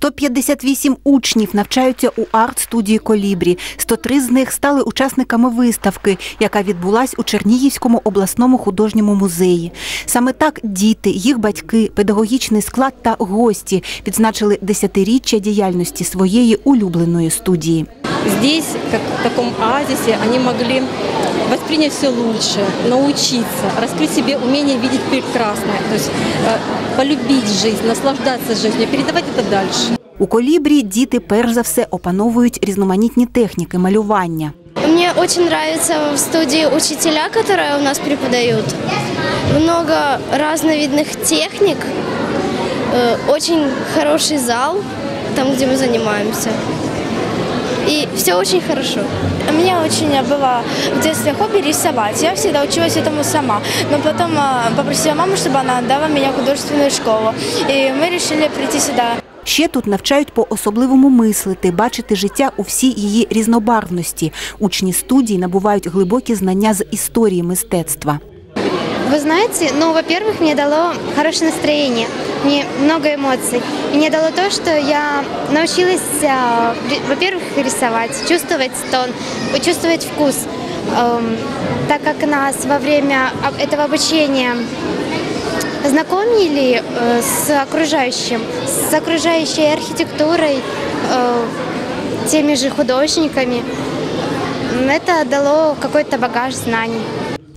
158 учнів навчаються у арт-студії «Колібрі». 103 з них стали учасниками виставки, яка відбулась у Чернігівському обласному художньому музеї. Саме так діти, їх батьки, педагогічний склад та гості відзначили десятиріччя діяльності своєї улюбленої студії. Здесь, как в таком оазисе, они могли воспринять все лучше, научиться, раскрыть в себе умение видеть прекрасное, то есть э, полюбить жизнь, наслаждаться жизнью, передавать это дальше. У колібрі діти перш за все опановують різноманітні техніки малювання. Мне очень нравится в студии учителя, которые у нас преподают. Много разновидных техник, э, очень хороший зал, там, где мы занимаемся. И все очень хорошо. У меня очень было в детстве хобби рисовать. Я всегда училась этому сама. Но потом а, попросила маму, чтобы она отдала меня в художественную школу. И мы решили прийти сюда. Ще тут навчають по-особливому мислити, бачити життя у всій її різнобарвності. Учні студії набувають глибокі знання з історії мистецтва. Вы знаете, ну, во-первых, мне дало хорошее настроение, мне много эмоций. Мне дало то, что я научилась, а, во-первых, рисовать, чувствовать тон, чувствовать вкус. Эм, Так как нас во время этого обучения знакомили э, с окружающим, с окружающей архитектурой, э, теми же художниками, это дало какой-то багаж знаний.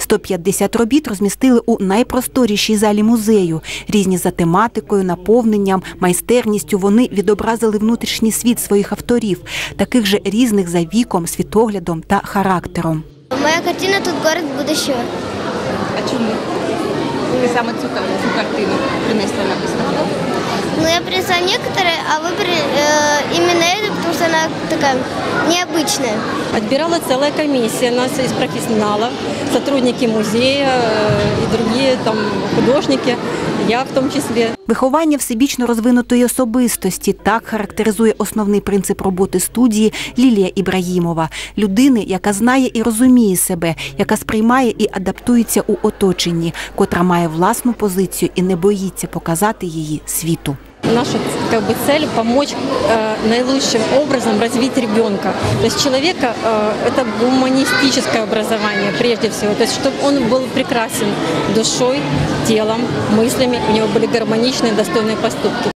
150 робіт розмістили у найпросторішій залі музею. Різні за тематикою, наповненням, майстерністю вони відобразили внутрішній світ своїх авторів, таких же різних за віком, світоглядом та характером. Моя картина тут город будущего. А чому? Ви саме цю, цю картину принесли на виставку? Ну, я принесла некоторые, а выбрали э, именно эту, потому что она такая необычная. Отбирала целая комиссия нас из профессионалов, сотрудники музея э, и другие там художники, я в том числе. Виховання всебічно розвинутої особистості так характеризує основний принцип роботи студії Лілія Ібраїмова людини, яка знає і розуміє себе, яка сприймає і адаптується у оточенні, котра має власну позицію і не боїться показати її світу. Наша как бы, цель помочь э, наилучшим образом развить ребенка. То есть человека э, это гуманистическое образование прежде всего. То есть чтобы он был прекрасен душой, телом, мыслями, у него были гармоничные, достойные поступки.